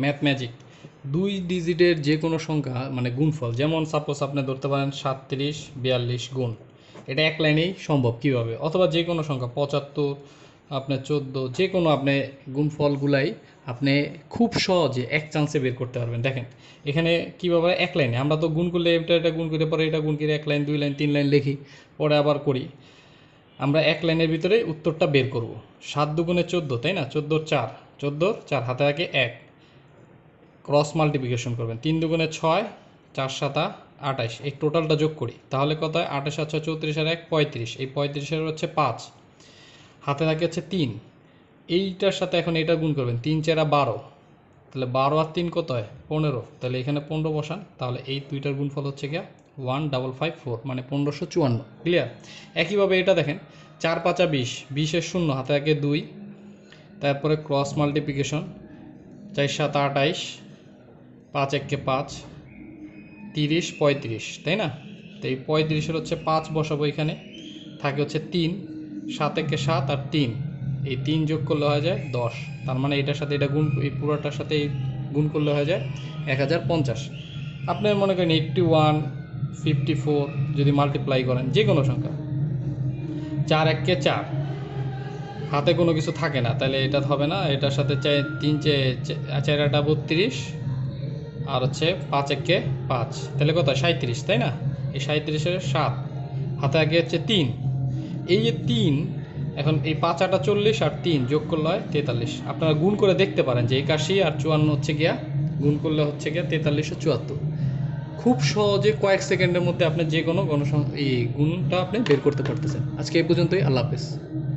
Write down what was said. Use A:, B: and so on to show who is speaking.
A: Math magic দুই ডিজিটের যে কোনো সংখ্যা মানে গুণফল, যেমন সাপোজ আপনি ধরতে পারেন সাতত্রিশ, বিয়াল্লিশ গুণ। এটা এক লাইনেই সম্ভব কীভাবে? অথবা যে কোনো সংখ্যা, পঁচাত্তর, আপনার চোদ্দ যে কোনো আপনি গুণফলগুলাই আপনি খুব সহজে এক চান্সে বের করতে পারবেন। দেখেন, এখানে কীভাবে এক লাইনে, আমরা তো গুণ করলে এটা এটা গুণ করে পরে এটা গুণ করে এক লাইন, দুই লাইন, তিন লাইন লিখি, পরে আবার করি। আমরা এক লাইনের ভিতরে উত্তরটা বের করব। সাত দুগুণে চোদ্দ, তাই না? চোদ্দোর চার চোদ্দোর চার, হাতে আগে এক। ক্রস মাল্টিপ্লিকেশন করবেন। তিন দুগুণে ছয়, চার সাতা আঠাশ এই টোটালটা যোগ করি। তাহলে কত হয়? আঠাশ আর ছয়, চৌত্রিশ আর এক, পঁয়ত্রিশ। এই পঁয়ত্রিশের হচ্ছে পাঁচ। হাতে থাকে হচ্ছে তিন। এইটার সাথে এখন এটা গুণ করবেন। তিন, চেরা বারো। তাহলে বারো আর তিন কত হয়? পনেরো। তাহলে এখানে পনেরো বসান। তাহলে এই দুইটার গুণফল হচ্ছে গিয়া ওয়ান ডাবল ফাইভ ফোর মানে পনেরোশো চুয়ান্ন। ক্লিয়ার একইভাবে এটা দেখেন। চার, পাঁচা বিশ। বিশের শূন্য, হাতে আগে দুই। তারপরে ক্রস মাল্টিপ্লিকেশন চার, সাত, আটাইশ। পাঁচ এককে পাঁচ, তিরিশ, পঁয়ত্রিশ, তাই না? তো এই পঁয়ত্রিশের হচ্ছে পাঁচ বসাবো এখানে। থাকে হচ্ছে তিন, সাত একে সাত আর তিন। এই তিন যোগ করলে হয়ে যায় দশ। তার মানে এটার সাথে এটা গুণ, এই পুরোটার সাথে এই গুণ করলে হয়ে যায় এক হাজার পঞ্চাশ। আপনি মনে করেন এইট্টি ওয়ান ফিফটি ফোর যদি মাল্টিপ্লাই করেন, যে কোনো সংখ্যা। চার এককে চার। হাতে কোনো কিছু থাকে না, তাহলে এটা হবে না। এটার সাথে চাই, তিন চার আটা বত্রিশ। আর হচ্ছে পাঁচ একে পাঁচ। তাহলে কত? সাঁত্রিশ তাই না? এই সাঁত্রিশের সাত। হাতে আগে হচ্ছে তিন। এই যে তিন, এখন এই পাঁচ আটা চল্লিশ আর তিন যোগ করলে হয় তেতাল্লিশ। আপনারা গুণ করে দেখতে পারেন যে একাশি আর চুয়ান্ন হচ্ছে গিয়া, গুণ করলে হচ্ছে গিয়া তেতাল্লিশশো চুয়াত্তর। খুব সহজে কয়েক সেকেন্ডের মধ্যে আপনি যে কোনো গণসং এই গুণটা আপনি বের করতে পারতেছেন। আজকে এই পর্যন্তই, আল্লাহ হাফেজ।